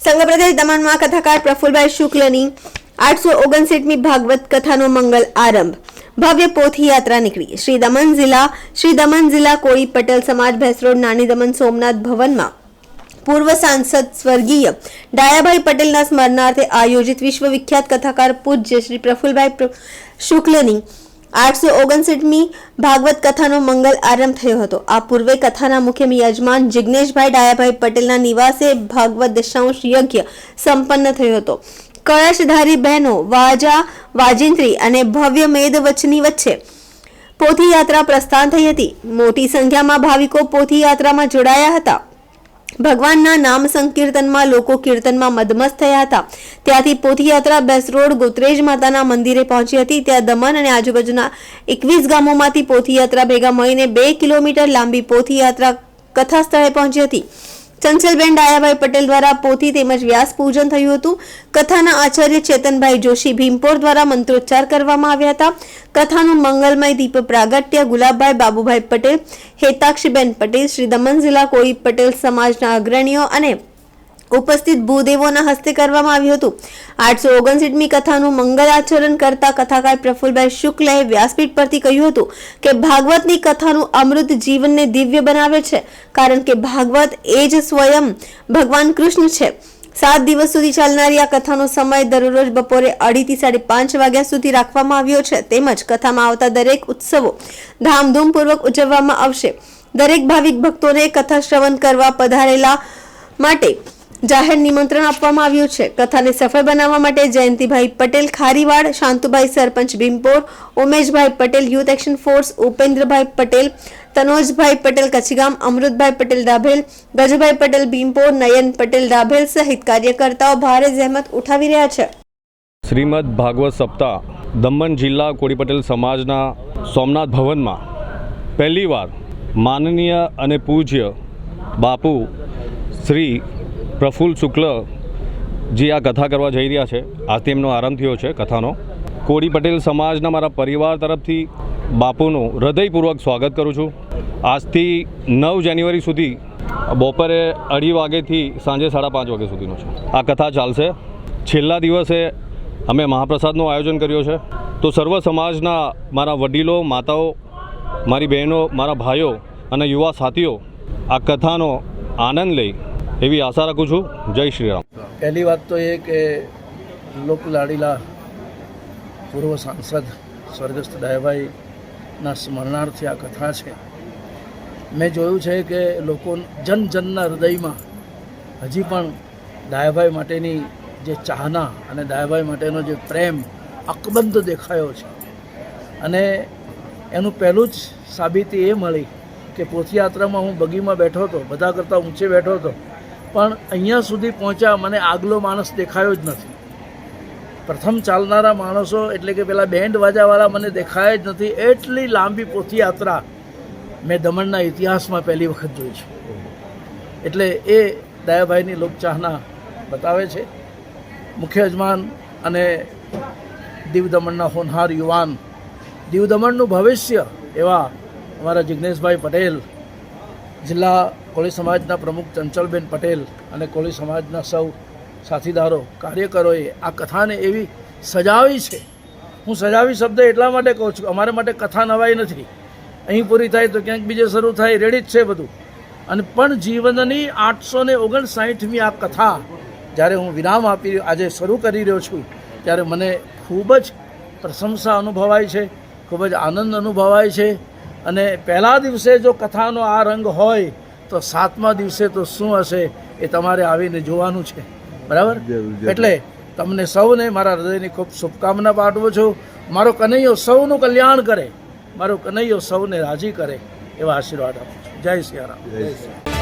સંઘ પ્રદેશ દમણમાં કથાકાર પ્રફુલભાઈ શુક્લની આઠસો ઓગણસીઠમી ભાગવત કથાનો મંગલ આરંભ. ભવ્ય પોથી યાત્રા નીકળી. શ્રી દમણ જિલ્લા, શ્રી દમણ જિલ્લા કોળી પટેલ સમાજ ભેસરોડ નાની દમણ સોમનાથ ભવનમાં પૂર્વ સાંસદ સ્વર્ગીય ડાયાભાઈ પટેલના સ્મરણાર્થે આયોજિત વિશ્વ વિખ્યાત કથાકાર પૂજ્ય શ્રી પ્રફુલભાઈ શુક્લની આઠસો ઓગણસીઠમી ભાગવત કથાનો મંગલ આરંભ થયો હતો. આ પૂર્વે કથાના મુખ્ય યજમાન જિજ્ઞેશભાઈ ડાયાભાઈ પટેલના નિવાસે ભાગવત દશાંશ યજ્ઞ સંપન્ન થયો હતો. કળશધારી બહેનો વાજા, વાજિંત્રી અને ભવ્ય મેદ વચની વચ્ચે પોથી યાત્રા પ્રસ્થાન થઈ હતી. મોટી સંખ્યામાં ભાવિકો પોથી યાત્રામાં જોડાયા હતા. ભગવાનના નામ સંકીર્તનમાં લોકો કીર્તનમાં મદમસ્ત થયા હતા. ત્યાંથી પોથીયાત્રા બેસ રોડ ગોત્રેજ માતાના મંદિરે પહોંચી હતી. ત્યાં દમણ અને આજુબાજુના એકવીસ ગામોમાંથી પોથીયાત્રા ભેગા મળીને બે કિલોમીટર લાંબી પોથીયાત્રા કથા સ્થળે પહોંચી હતી. ચંચલબેન ડાયાભાઈ પટેલ દ્વારા પોથી તેમજ વ્યાસ પૂજન થયું હતું. કથાના આચાર્ય ચેતનભાઈ જોશી ભીમપોર દ્વારા મંત્રોચ્ચાર કરવામાં આવ્યા હતા. કથાનું મંગલમય દીપ પ્રાગટ્ય ગુલાબભાઈ બાબુભાઈ પટેલ, હેતાક્ષીબેન પટેલ, શ્રી દમણ જિલ્લા કોઈ પટેલ સમાજના અગ્રણીઓ અને ઉપસ્થિત ભૂદેવોના હસ્તે કરવામાં આવ્યું હતું. આઠસો ઓગણસીઠમી કથાનું મંગલાચરણ કરતા કથાકાર પ્રફુલભાઈ શુક્લએ વ્યાસપીઠ પરથી કહ્યું હતું કે ભાગવતની કથાનું અમૃત જીવનને દિવ્ય બનાવે છે, કારણ કે ભાગવત એ જ સ્વયં ભગવાન કૃષ્ણ છે. સાત દિવસ સુધી ચાલનારી આ કથાનો સમય દરરોજ બપોરે અઢીથી સાડી પાંચ વાગ્યા સુધી રાખવામાં આવ્યો છે. તેમજ કથામાં આવતા દરેક ઉત્સવો ધામધૂમપૂર્વક ઉજવવામાં આવશે. દરેક ભાવિક ભક્તોને કથા શ્રવણ કરવા પધારેલા માટે જાહેર નિમંત્રણ આપવામાં આવ્યું છે. કથાને સફળ બનાવવા માટે Jayantibhai Patel Kharivad, Shantubhai sarpanch Bhimpor, Umeshbhai Patel youth action force, Upendrabhai Patel, Tanojbhai Patel Kachchhgam, Amrutbhai Patel Dabhel Gajbhai Patel Bhimpor, Nayan Patel Dabhel સહિત કાર્યકર્તાઓ ભારે જહેમત ઉઠાવી રહ્યા છે. શ્રીમદ ભાગવત સપ્તાહ, દમણ જિલ્લા કોળી પટેલ સમાજના સોમનાથ ભવનમાં પહેલીવાર માનનીય અને પૂજ્ય બાપુ શ્રી પ્રફુલ્લ શુક્લ જે આ કથા કરવા જઈ રહ્યા છે. આજથી એમનો આરંભ થયો છે કથાનો. કોળી પટેલ સમાજના મારા પરિવાર તરફથી બાપુનું હૃદયપૂર્વક સ્વાગત કરું છું. આજથી નવ જાન્યુઆરી સુધી બપોરે અઢી વાગ્યાથી સાંજે સાડા પાંચ વાગ્યા સુધીનો છે. આ કથા ચાલશે. છેલ્લા દિવસે અમે મહાપ્રસાદનું આયોજન કર્યું છે. તો સર્વ સમાજના મારા વડીલો, માતાઓ, મારી બહેનો, મારા ભાઈઓ અને યુવા સાથીઓ આ કથાનો આનંદ લઈ એવી આશા રાખું છું. જય શ્રી રામ પહેલી વાત તો એ કે લોકલાડીલા પૂર્વ સાંસદ સ્વર્ગસ્થ દાયભાઈના સ્મરણાર્થે આ કથા છે. મેં જોયું છે કે લોકો જન જનના હૃદયમાં હજી પણ ડાયાભાઈ માટેની જે ચાહના અને ડાયાભાઈ માટેનો જે પ્રેમ અકબંધ દેખાયો છે. અને એનું પહેલું જ સાબિતી એ મળી કે પોથયાત્રામાં હું બગીમાં બેઠો હતો, બધા કરતાં ઊંચે બેઠો હતો. પણ અહીંયા સુધી પહોંચ્યા મને આગલો માણસ દેખાયો જ નથી. પ્રથમ ચાલનારા માણસો એટલે કે પેલા બેન્ડ વાજાવાળા મને દેખાય જ નથી. એટલી લાંબી પોથયાત્રા મેં દમણના ઇતિહાસમાં પહેલી વખત જોઈ છે. એટલે એ દયાભાઈની લોકચાહના બતાવે છે. મુખ્ય યજમાન અને દીવ દમણના હોનહાર યુવાન. દીવ દમણનું ભવિષ્ય એવા અમારા જિજ્ઞેશભાઈ પટેલ જિલ્લા કોળી સમાજના પ્રમુખ ચંચલબેન પટેલ અને કોળી સમાજના સૌ સાથીદારો, કાર્યકરોએ આ કથાને એવી સજાવી છે. હું સજાવી શબ્દ એટલા માટે કહું છું અમારા માટે કથા નવાઈ નથી. અહીં પૂરી થાય તો ક્યાંક બીજે શરૂ થાય રેડી જ છે બધું. અને પણ જીવનની આઠસો ને ઓગણસાઠમી આ કથા જ્યારે હું વિરામ આપી આજે શરૂ કરી રહ્યો છું, ત્યારે મને ખૂબ જ પ્રશંસા અનુભવાય છે, ખૂબ જ આનંદ અનુભવાય છે. અને પહેલા દિવસે જો કથાનો આ રંગ હોય તો સાતમા દિવસે તો શું હશે એ તમારે આવીને જોવાનું છે. બરાબર? એટલે તમને સૌને મારા હૃદયની ખૂબ શુભકામના પાઠવું છું. મારો કનૈયો સૌનું કલ્યાણ કરે. મારો કનૈયો સૌને રાજી કરે એવા આશીર્વાદ આપું છું. જય સિયારામ.